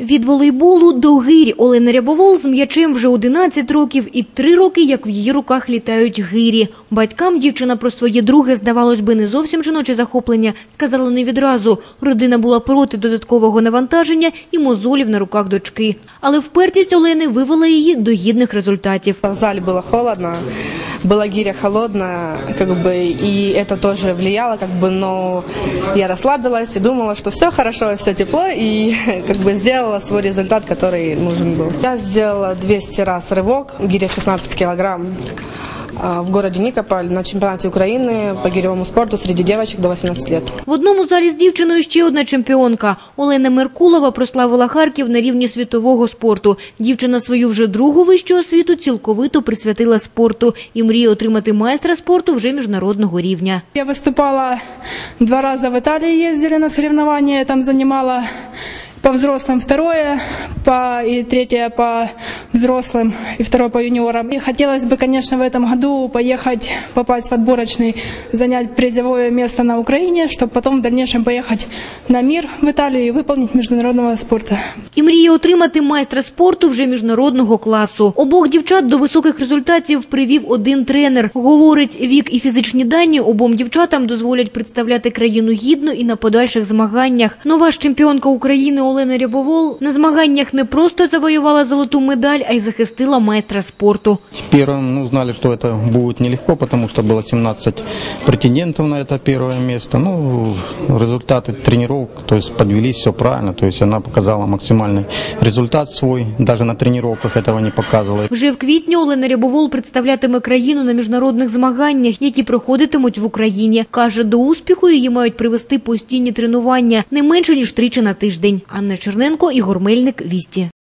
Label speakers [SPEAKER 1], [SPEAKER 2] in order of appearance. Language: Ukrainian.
[SPEAKER 1] Від волейболу до гирі Олена Рябовол з м'ячем вже 11 років і 3 роки, як в її руках літають гирі. Батькам дівчина про своє друге, здавалось би, не зовсім жіноче захоплення, сказала не відразу. Родина була проти додаткового навантаження і мозолів на руках дочки. Але впертість Олени вивела її до гідних результатів.
[SPEAKER 2] В зале было холодно, была гиря холодная, как бы, и это тоже влияло, как бы, но я расслабилась и думала, что все хорошо, все тепло, и как бы сделала свой результат, который нужен был. Я сделала 200 раз рывок, гиря 16 килограмм, в городе Никополь на чемпионате Украины по гиревому спорту среди девочек до 18 лет.
[SPEAKER 1] В одному залі з дівчиною ще одна чемпіонка. Олена Меркулова прославила Харків на рівні світового спорту. Дівчина свою вже другу вищу освіту цілковито присвятила спорту і мріє отримати майстра спорту вже міжнародного рівня.
[SPEAKER 3] Я выступала два раза в Италии, ездили на соревнования, там занимала по взрослым второе, по, и третье по взрослым, и второе по юниорам. И хотелось бы, конечно, в этом году поехать, попасть в отборочный, занять призовое место на Украине, чтобы потом в дальнейшем поехать на мир в Италию и выполнить международного спорта.
[SPEAKER 1] І мріє отримати майстра спорту вже міжнародного класу. Обох дівчат до високих результатів привів один тренер. Говорить, вік і фізичні дані обом дівчатам дозволять представляти країну гідно і на подальших змаганнях. Нова ж чемпіонка України Олена Рябовол на змаганнях не просто завоювала золоту медаль, а й захистила майстра спорту.
[SPEAKER 4] Первым ну, знали, что это будет нелегко, потому что было 17 претендентов на это первое место. Ну, результаты тренировок, то есть подвелись все правильно, то есть она показала максимальный результат свой, даже на тренировках этого не показывала.
[SPEAKER 1] Вже в квітні Олена Рябовол представлятиме країну на міжнародних змаганнях, які проходитимуть в Україні. Каже, до успіху її мають привести постійні тренування не менше ніж тричі на тиждень. Анна Черненко, Ігор Мельник, Вісті.